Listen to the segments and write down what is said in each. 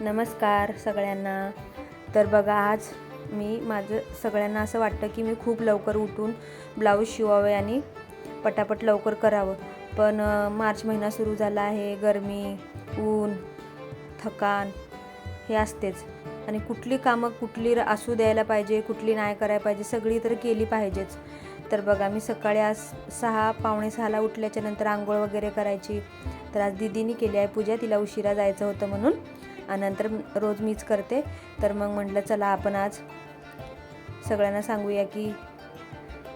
नमस्कार सगळ्यांना. तर बघा आज मी माझं सगळ्यांना असं वाटतं की मी खूप लवकर उठून ब्लाऊज शिवावे आणि पटापट लवकर करावं. पण मार्च महिना सुरू झाला आहे. गरमी ऊन थकान हे असतेच. आणि कुठली कामं कुठली असू द्यायला पाहिजे कुठली नाही करायला पाहिजे सगळी तर केली पाहिजेच. तर बघा मी सकाळी आज सहा पावणे सहाला उठल्याच्या नंतर आंघोळ वगैरे करायची. तर आज दिदीनी केली आहे पूजा तिला उशिरा जायचं होतं म्हणून. नंतर रोज मीच करते. तर मग म्हटलं चला आपण आज सगळ्यांना सांगूया की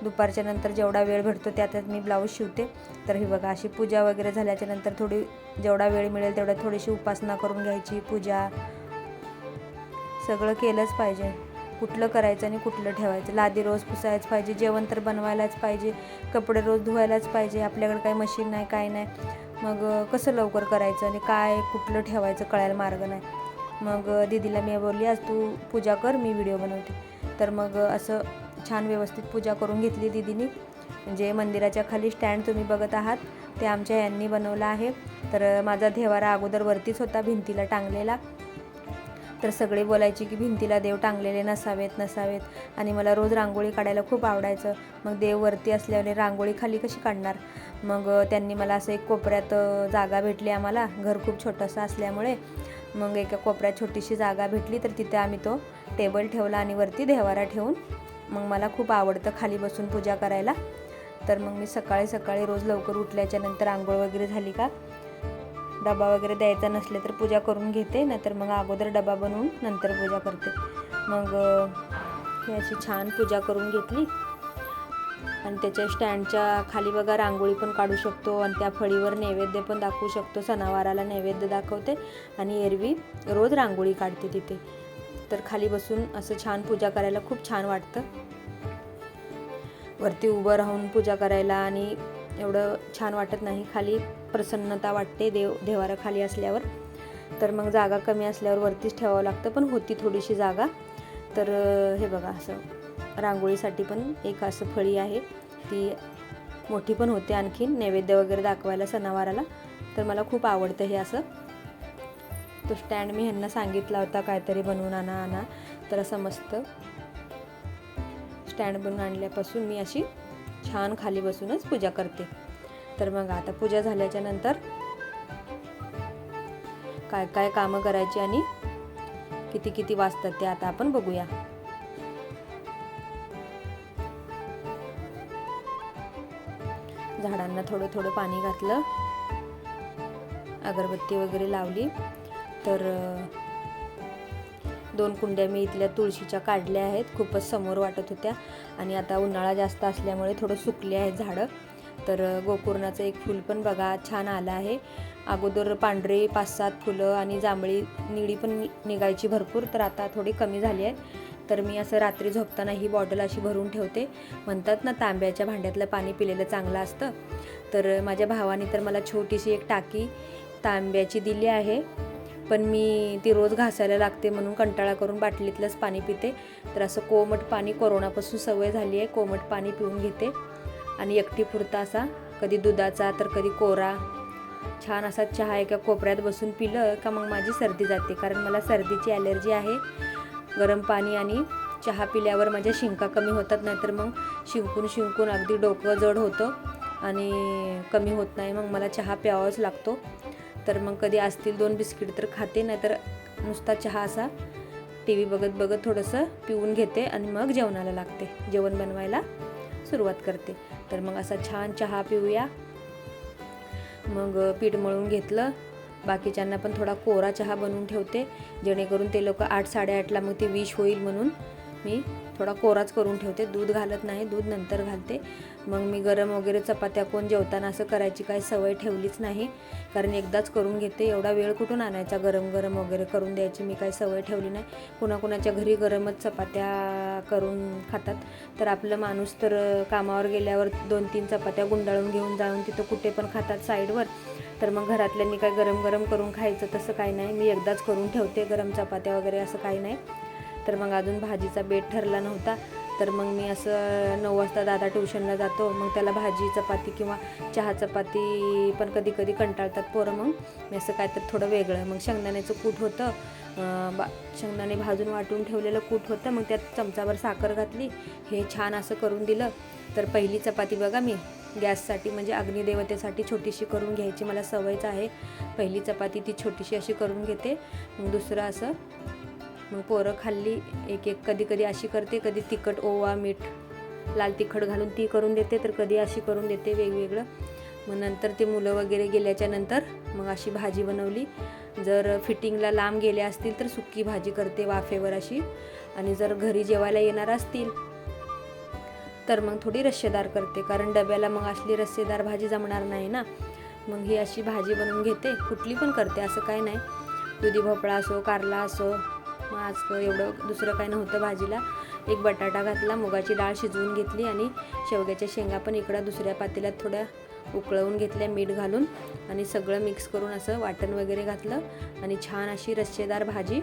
दुपारच्या नंतर जेवढा वेळ भेटतो त्यातच मी ब्लाऊज शिवते. तर हे बघा अशी पूजा वगैरे झाल्याच्यानंतर थोडी जेवढा वेळ मिळेल तेवढ्या थोडीशी उपासना करून घ्यायची पूजा सगळं केलंच पाहिजे. कुठलं करायचं आणि कुठलं ठेवायचं? लादी रोज पुसायच पाहिजे जेवण तर बनवायलाच पाहिजे कपडे रोज धुवायलाच पाहिजे आपल्याकडे काही मशीन नाही काय नाही. मग कसं लवकर करायचं आणि काय कुठलं ठेवायचं कळायला मार्ग नाही. मग दिदीला दीदीला मी बोलली आज तू पूजा कर मी व्हिडिओ बनवते. तर मग असं छान व्यवस्थित पूजा करून घेतली दीदीनी. म्हणजे मंदिराच्या खाली स्टँड तुम्ही बघत आहात ते आमच्या यांनी बनवलं आहे. तर माझा देवारा अगोदर वरतीच होता भिंतीला टांगलेला. तर सगळे बोलायचे की भिंतीला देव टांगलेले नसावेत नसावेत. आणि मला रोज रांगोळी काढायला खूप आवडायचं. मग देव वरती असल्याने रांगोळी खाली कशी काढणार? मग त्यांनी मला असं एक कोपऱ्यात जागा भेटली आम्हाला. घर खूप छोटंसं असल्यामुळे. मग एका कोपऱ्यात छोटीशी जागा भेटली तर तिथे आम्ही तो टेबल ठेवला आणि वरती देवारा ठेवून मग मला खूप आवडतं खाली बसून पूजा करायला. तर मग मी सकाळी सकाळी रोज लवकर उठल्याच्या नंतर आंघोळ वगैरे झाली का? डबा वगैरे द्यायचा नसले तर पूजा करून घेते नाहीतर मग अगोदर डबा बनवून नंतर पूजा करते. मग हे अशी छान पूजा करून घेतली. आणि त्याच्या स्टँडच्या खाली बघा रांगोळी पण काढू शकतो आणि त्या फळीवर नैवेद्य पण दाखवू शकतो. सणावाराला नैवेद्य दाखवते आणि एरवी रोज रांगोळी काढते तिथे. तर खाली बसून असं छान पूजा करायला खूप छान वाटतं. वरती उभं राहून पूजा करायला आणि एवढं छान वाटत नाही. खाली प्रसन्नता वाटते देव देवारा खाली असल्यावर. तर मग जागा कमी असल्यावर वरतीच ठेवावं लागतं पण होती थोडीशी जागा. तर हे बघा असं रांगोळीसाठी पण एक असं फळी आहे. ती मोठी पण होते आणखी नैवेद्य वगैरे दाखवायला सणावाराला. तर मला खूप आवडतं हे असं. तो स्टँड मी ह्यांना सांगितला होता काहीतरी बनवून आणा आणा. तर असं मस्त स्टँड बनवून आणल्यापासून मी अशी छान खाली बसूनच पूजा करते. तर मग आता पूजा झाल्याच्यानंतर काय काय कामं करायची आणि किती किती वाजतात ते आता आपण बघूया. झाडांना थोडं थोडं पाणी घातलं. अगरबत्ती वगैरे लावली. तर दोन कुंड्या मी इथल्या तुळशीच्या काढल्या आहेत. खूपच समोर वाटत होत्या. आणि आता उन्हाळा जास्त असल्यामुळे थोडं सुकले आहेत झाडं. तर गोकुर्णाचं एक फूल पण बघा छान आलं आहे. अगोदर पांढरे पाच सात फुलं आणि जांभळी निळी पण निघायची भरपूर तर आता थोडी कमी झाली आहे. तर मी असं रात्री झोपताना ही बॉटल अशी भरून ठेवते. म्हणतात ना तांब्याच्या भांड्यातलं पाणी पिलेलं चांगलं असतं. तर माझ्या भावाने तर मला छोटीशी एक टाकी तांब्याची दिली आहे. पण मी ती रोज घासायला लागते म्हणून कंटाळा करून बाटलीतलंच पाणी पिते. तर असं कोमट पाणी कोरोनापासून सवय झाली आहे कोमट पाणी पिऊन घेते. आणि एकटी पुरता असा कधी दुधाचा तर कधी कोरा. छान असा चहा एका कोपऱ्यात बसून पिलं का मग माझी सर्दी जाते. कारण मला सर्दीची ॲलर्जी आहे. गरम पाणी आणि चहा पिल्यावर माझ्या शिंका कमी होतात नाहीतर मग शिंकून शिंकून अगदी डोकं जड होतं आणि कमी होत नाही. मग मला चहा प्यावाच लागतो. तर मग कधी असतील दोन बिस्किट तर खाते नाहीतर नुसता चहा असा टी व्ही बघत बघत थोडंसं पिऊन घेते आणि मग जेवणाला लागते. जेवण बनवायला सुरुवात करते. तर मग असा छान चहा पिऊया. मग पीठ मळून घेतलं. बाकीच्यांना पण थोडा कोरा चहा बनवून ठेवते. जेणेकरून ते लोक आठ साडेआठला मग ते विश होईल म्हणून मी थोडा कोराच करून ठेवते. दूध घालत नाही. दूध नंतर घालते. मग मी गरम वगैरे चपात्या कोण जेवताना असं करायची काही सवय ठेवलीच नाही. कारण एकदाच करून घेते. एवढा वेळ कुठून आणायचा? गरम गरम वगैरे करून द्यायची मी काही सवय ठेवली नाही. कुणाकुणाच्या घरी गरमच चपात्या करून खातात. तर आपलं माणूस तर कामावर गेल्यावर दोन तीन चपात्या गुंडाळून घेऊन जाऊन तिथं कुठे पण खातात साईडवर. तर मग घरातल्यांनी काय गरम गरम करून खायचं तसं काही नाही. मी एकदाच करून ठेवते गरम चपात्या वगैरे असं काही नाही. तर मग अजून भाजीचा बेट ठरला नव्हता. तर मग मी असं नऊ वाजता दादा ट्युशनला जातो. मग त्याला भाजी चपाती किंवा चहा चपाती पण कधी कधी कंटाळतात पोरं मग. मी असं काय तर थोडं वेगळं. मग शेंगदाण्याचं कूट होतं. बा शेंगदाणे भाजून वाटून ठेवलेलं कूट होतं. मग त्यात चमचाभर साखर घातली. हे छान असं करून दिलं. तर पहिली चपाती बघा मी. गॅससाठी म्हणजे अग्निदेवतेसाठी छोटीशी करून घ्यायची मला सवयच आहे. पहिली चपाती ती छोटीशी अशी करून घेते. मग दुसरं असं मग पोरं खाल्ली एक एक कधी कधी अशी करते कधी तिखट ओवा मीठ लाल तिखट घालून ती करून देते तर कधी अशी करून देते वेगवेगळं. मग नंतर ते मुलं वगैरे गेल्याच्यानंतर मग अशी भाजी बनवली. जर फिटिंगला लांब गेले असतील तर सुक्की भाजी करते वाफेवर अशी. आणि जर घरी जेवायला येणार असतील तर मग थोडी रस्सेदार करते. कारण डब्याला मग असली रस्सेदार भाजी जमणार नाही ना. मग ही अशी भाजी बनवून घेते. कुठली पण करते असं काय नाही. दुधी भोपळा असो कारला असो मग आज एवढं दुसरं काय नव्हतं भाजीला. एक बटाटा घातला मुगाची डाळ शिजवून घेतली आणि शेवग्याच्या शेंगा पण इकडं दुसऱ्या पातेल्यात थोड्या उकळवून घेतल्या मीठ घालून आणि सगळं मिक्स करून असं वाटण वगैरे घातलं आणि छान अशी रस्सेदार भाजी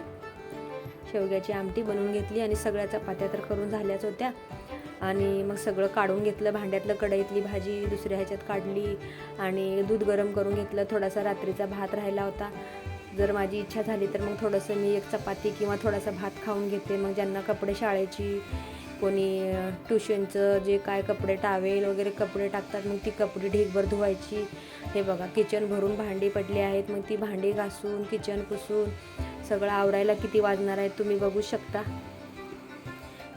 शेवग्याची आमटी बनवून घेतली आणि सगळ्या चपात्या तर करून झाल्याच होत्या. आणि मग सगळं काढून घेतलं भांड्यातलं कढईतली भाजी दुसऱ्या ह्याच्यात काढली आणि दूध गरम करून घेतलं. थोडासा रात्रीचा भात राहिला होता. जर माझी इच्छा झाली तर मग थोडंसं मी एक चपाती किंवा थोडासा भात खाऊन घेते. मग ज्यांना कपडे शाळेची कोणी ट्युशनचं जे काय कपडे टावेल वगैरे कपडे टाकतात मग ती कपडे ढीगभर धुवायची. हे बघा किचन भरून भांडी पडली आहेत मग ती भांडी घासून किचन पुसून सगळं आवरायला किती वाजणार आहे तुम्ही बघू शकता.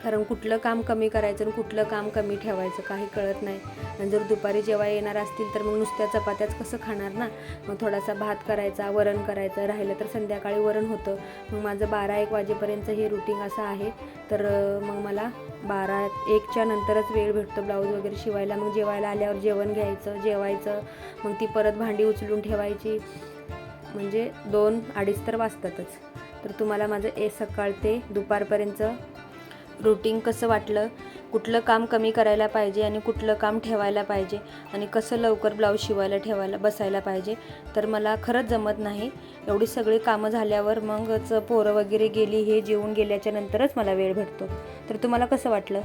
कारण कुठलं काम कमी करायचं आणि कुठलं काम कमी ठेवायचं काही कळत नाही. आणि जर दुपारी जेव्हा येणार असतील तर मग नुसत्या चपात्याच कसं खाणार ना? मग थोडासा भात करायचा वरण करायचं राहिलं तर संध्याकाळी वरण होतं. मग माझं बारा एक वाजेपर्यंत हे रुटीन असं आहे. तर मग मला बारा एकच्या नंतरच वेळ भेटतो ब्लाऊज वगैरे शिवायला. मग जेवायला आल्यावर जेवण घ्यायचं जेवायचं. मग ती परत भांडी उचलून ठेवायची. म्हणजे दोन अडीच तर वाजतातच. तर तुम्हाला माझं ए सकाळ ते दुपारपर्यंत रुटीन कसं वाटलं? कुठलं काम कमी करायला पाहिजे आणि कुठलं काम ठेवायला पाहिजे? आणि कसं लवकर ब्लाऊज शिवायला ठेवायला बसायला पाहिजे? तर मला खरंच जमत नाही. एवढी सगळी कामं झाल्यावर मगच पोरं वगैरे गेली हे जेवून गेल्याच्या नंतरच मला वेळ भेटतो. तर तुम्हाला कसं वाटलं?